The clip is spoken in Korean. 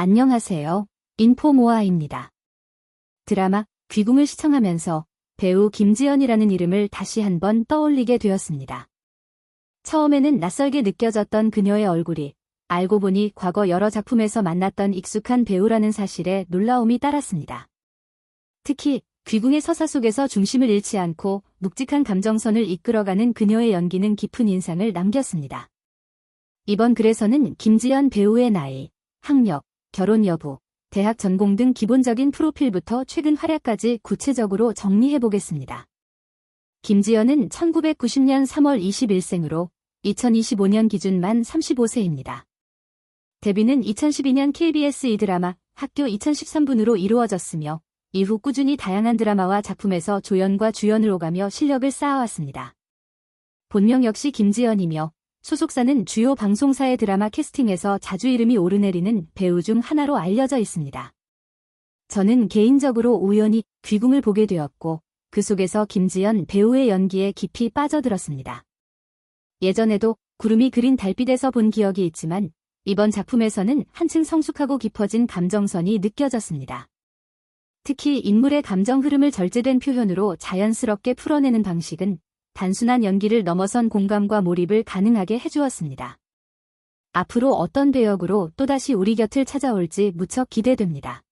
안녕하세요. 인포모아입니다. 드라마 귀궁을 시청하면서 배우 김지연이라는 이름을 다시 한번 떠올리게 되었습니다. 처음에는 낯설게 느껴졌던 그녀의 얼굴이 알고 보니 과거 여러 작품에서 만났던 익숙한 배우라는 사실에 놀라움이 따랐습니다. 특히 귀궁의 서사 속에서 중심을 잃지 않고 묵직한 감정선을 이끌어가는 그녀의 연기는 깊은 인상을 남겼습니다. 이번 글에서는 김지연 배우의 나이, 학력, 결혼 여부, 대학 전공 등 기본적인 프로필부터 최근 활약까지 구체적으로 정리해보겠습니다. 김지연은 1990년 3월 20일생으로 2025년 기준 만 35세입니다. 데뷔는 2012년 KBS 이 드라마 학교 2013분으로 이루어졌으며 이후 꾸준히 다양한 드라마와 작품에서 조연과 주연을 오가며 실력을 쌓아왔습니다. 본명 역시 김지연이며 소속사는 주요 방송사의 드라마 캐스팅에서 자주 이름이 오르내리는 배우 중 하나로 알려져 있습니다. 저는 개인적으로 우연히 귀궁을 보게 되었고 그 속에서 김지연 배우의 연기에 깊이 빠져들었습니다. 예전에도 구름이 그린 달빛에서 본 기억이 있지만 이번 작품에서는 한층 성숙하고 깊어진 감정선이 느껴졌습니다. 특히 인물의 감정 흐름을 절제된 표현으로 자연스럽게 풀어내는 방식은 단순한 연기를 넘어선 공감과 몰입을 가능하게 해주었습니다. 앞으로 어떤 배역으로 또다시 우리 곁을 찾아올지 무척 기대됩니다.